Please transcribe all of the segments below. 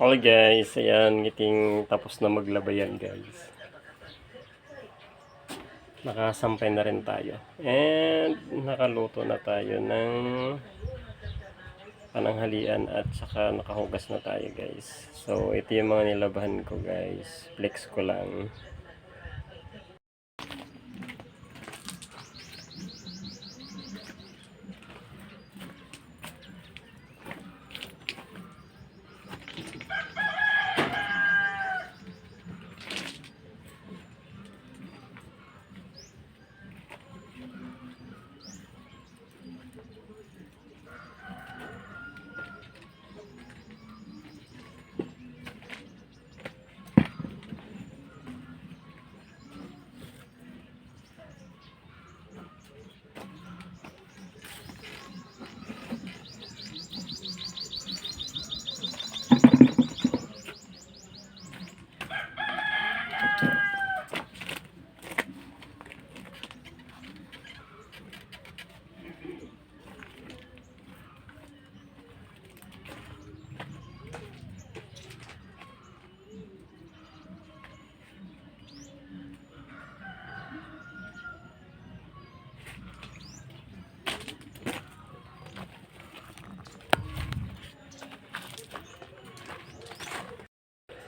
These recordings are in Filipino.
Okay guys, ayan, ngiting tapos na maglaba yan guys. Nakasampay na rin tayo. And nakaluto na tayo ng pananghalian at saka nakahugas na tayo guys. So ito yung mga nilabahan ko guys. Flex ko lang.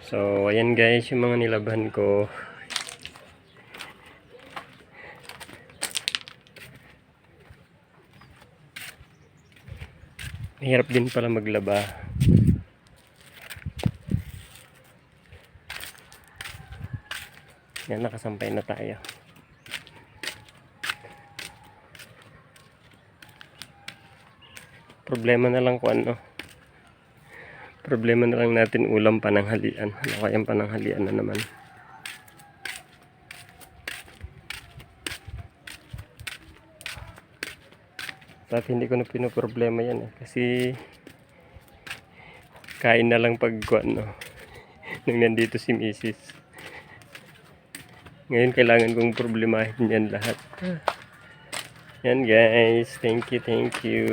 So ayan guys yung mga nilabahan ko. Mahirap din pala maglaba. Yan, nakasampay na tayo. Problema na lang kung ano. Problema na lang natin ulam pananghalian. Ano kayang pananghalian na naman. Dati hindi ko na pinoproblema yan eh. Kasi kain na lang pag ano, nung nandito si Mrs. Ngayon kailangan kong problemahin yan lahat. Yan guys. Thank you, thank you.